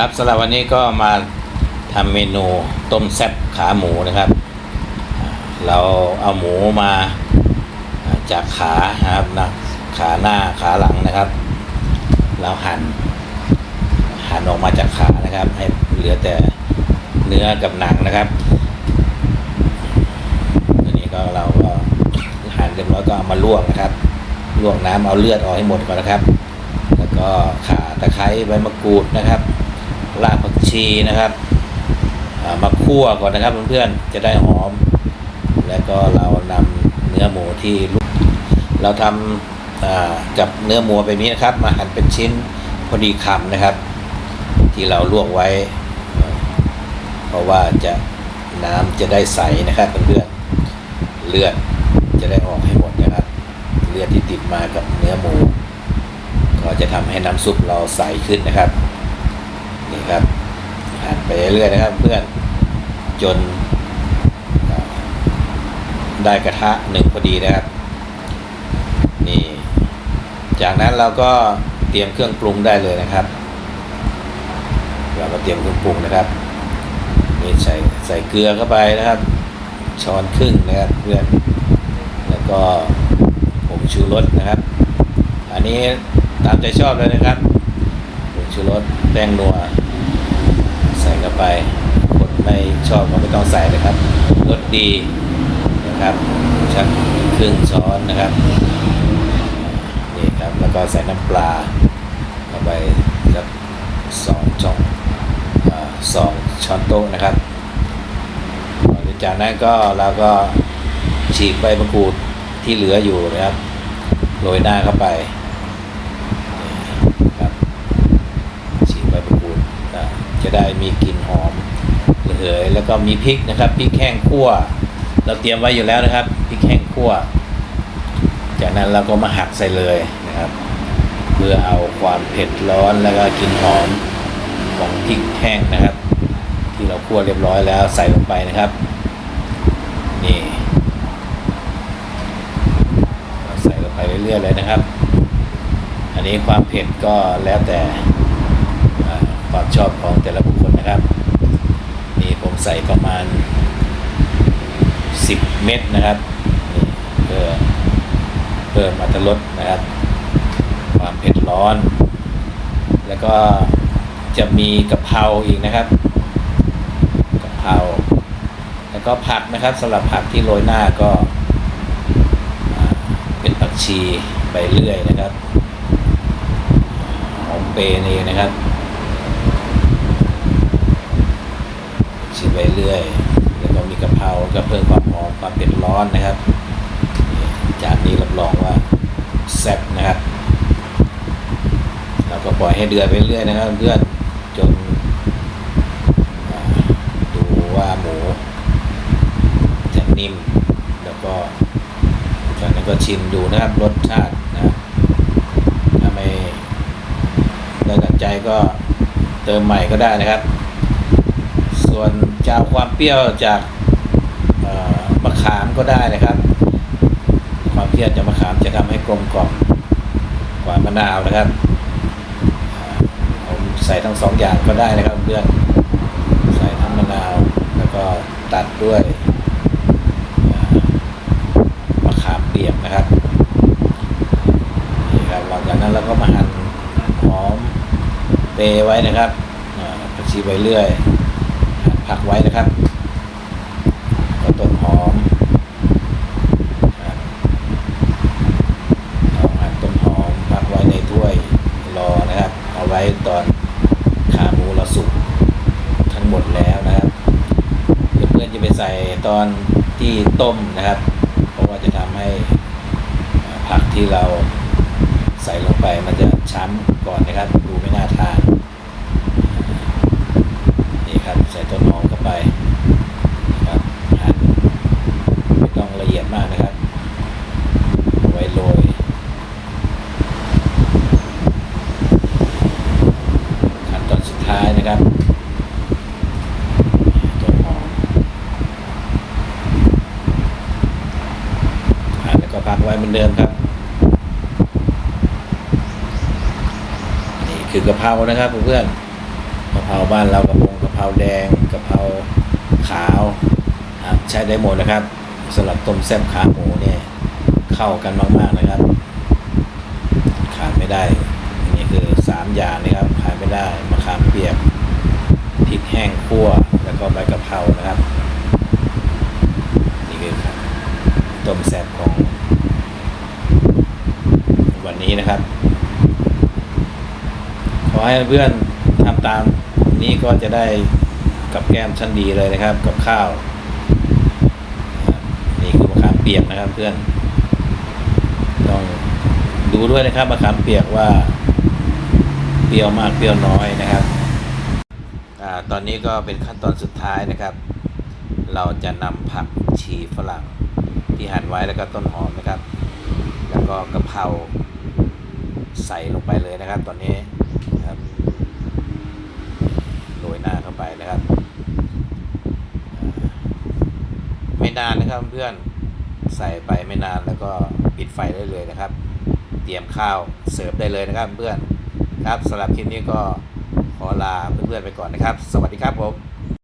ครับสำหรับวันนี้ก็มาทำเมนูต้มแซ่บขาหมูนะครับ เราเอาหมูมาจากขานะครับนะขาหน้าขาหลังนะครับ เราหั่นหั่นออกมาจากขานะครับ ให้เหลือแต่เนื้อกับหนังนะครับอันนี้ก็เราก็หั่นเรียบร้อยก็เอามาลวกนะครับลวกน้ำเอาเลือดออกให้หมดก่อนนะครับ แล้วก็ข่าตะไคร้ใบมะกรูดนะครับ รากผักชีนะครับามาคั่วก่อนนะครับเพื่อนๆจะได้หอม แล้วก็เรานำเนื้อหมูที่ลวกเราทำากับเนื้อหมูแบบนี้นะครับ มาหั่นเป็นชิ้นพอดีคำนะครับ ที่เราลวกไว้ เพราะว่าจะน้ำจะได้ใสนะครับเพื่อนๆเลือดจะได้ออกให้หมดนะครับ เลือดที่ติดมากับเนื้อหมู ก็จะทำให้น้ำซุปเราใสขึ้นนะครับ นี่ครับหั่นไปเรื่อยๆนะครับ เพื่อนจนได้กระทะหนึ่งพอดีนะครับ นี่ จากนั้นเราก็เตรียมเครื่องปรุงได้เลยนะครับ เราก็เตรียมเครื่องปรุงนะครับนี่ใส่ใส่เกลือเข้าไปนะครับ ช้อนครึ่งนะครับเพื่อนแล้วก็ผงชูรสนะครับ อันนี้ตามใจชอบเลยนะครับผงชูรสแป้งนัว คนไม่ชอบก็ไม่ต้องใส่นะครับรสดีนะครับชักครึ่งช้อนนะครับนี่ครับแล้วก็ใส่น้ำปลาเข้าไปสักสองช้อนสองช้อนโต๊ะนะครับหลังจากนั้นก็เราก็ฉีกใบมะกรูดที่เหลืออยู่นะครับโรยหน้าเข้าไป ครับฉีกใบมะกรูดอ่าจะได้มีกลิ่นหอมระเหย แล้วก็มีพริกนะครับพริกแห้งคั่ว เราเตรียมไว้อยู่แล้วนะครับพริกแห้งคั่ว จากนั้นเราก็มาหักใส่เลยนะครับ เพื่อเอาความเผ็ดร้อนแล้วก็กลิ่นหอมของพริกแห้งนะครับ ที่เราคั่วเรียบร้อยแล้วใส่ลงไปนะครับนี่ใส่ลงไปเรื่อยๆเลยนะครับ อันนี้ความเผ็ดก็แล้วแต่ความชอบของแต่ละบุคคลนะครับ ใส่ประมาณ 10 เม็ดนะครับเพื่อเพิ่มอรรถรสนะครับ ความเผ็ดร้อน แล้วก็จะมีกะเพราอีกนะครับกะเพราแล้วก็ผักนะครับสำหรับผักที่โรยหน้าก็เป็นผักชีไปเรื่อยนะครับหอมเปรนี่นะครับ ชิมไปเรื่อยแล้วก็มีกะเพราก็เพิ่มความหอมความเผ็ดร้อนนะครับจานนี้รับรองว่าแซ่บนะครับเราก็ปล่อยให้เดือดไปเรื่อยนะครับเพื่อนจนดูว่าหมูจะนิ่มแล้วก็จากนั้นก็ชิมดูนะครับรสชาตินะถ้าไม่ได้ดังใจก็เติมใหม่ก็ได้นะครับ ส่วน จะเอาความเปรี้ยวจากมะขามก็ได้นะครับ ความเปรี้ยวจากมะขามจะทำให้กลมกล่อมกว่ามะนาวนะครับผมใส่ทั้งสองอย่างก็ได้นะครับเพื่อนใส่ทั้งมะนาวแล้วก็ตัดด้วยมะขามเปียกนะครับนี่ครับหลังจากนั้นเราก็มาหั่นหอมเปรย์ไว้นะครับอ่าผักชีใบเลื่อย ผักไว้นะครับต้นหอมเอาหั่นต้นหอมพักไว้ในถ้วยรอนะครับ เอาไว้ตอนขาหมูเราสุกทั้งหมดแล้วนะครับเพื่อนๆจะไปใส่ตอนที่ต้มนะครับ เพราะว่าจะทำให้ผักที่เราใส่ลงไปมันจะช้ำก่อนนะครับ ดูไม่น่าทานครับ ใส่ต้นหอมเข้า ไปนะครับหันไม่ต้องละเอียดมากนะครับ ไว้โรยขั้นตอนสุดท้ายนะครับต้นหอมหันแล้วก็พักไว้เหมือนเดิมครับนี่คือกะเพรานะครับเพื่อนกะเพราบ้านเรากระพง ราแดงกะเพราขาวครับใช้ได้หมดนะครับสำหรับต้มแซ่บขาหมูเนี่ยเข้ากันมาก ๆนะครับ ขาดไม่ได้นี่คือสามอย่างนะครับขาดไม่ได้มะขามเปียกพริกแห้งคั่วแล้วก็ใบกะเพรานะครับ นี่คือต้มแซ่บของ วันนี้นะครับ ขอให้เพื่อนทำตาม นี้ก็จะได้กับแก้มชั้นดีเลยนะครับ กับข้าว นี่คือมะขามเปียกนะครับเพื่อนต้องดูด้วยนะครับมะขามเปียกว่า เปรี้ยวมากเปรี้ยวน้อยนะครับอตอนนี้ก็เป็นขั้นตอนสุดท้ายนะครับ เราจะนำผักชีฝรั่งที่หั่นไว้แล้วก็ต้นหอมนะครับ แล้วก็กระเพราใส่ลงไปเลยนะครับ ตอนนี้นะครับโรย หน้าเข้าไปนะครับ ไม่นานนะครับเพื่อนใส่ไปไม่นานแล้วก็ปิดไฟได้เลยนะครับ เตรียมข้าวเสิร์ฟได้เลยนะครับเพื่อนครับสำหรับคลิปนี้ก็ขอลาเพื่อนๆไปก่อนนะครับ สวัสดีครับผม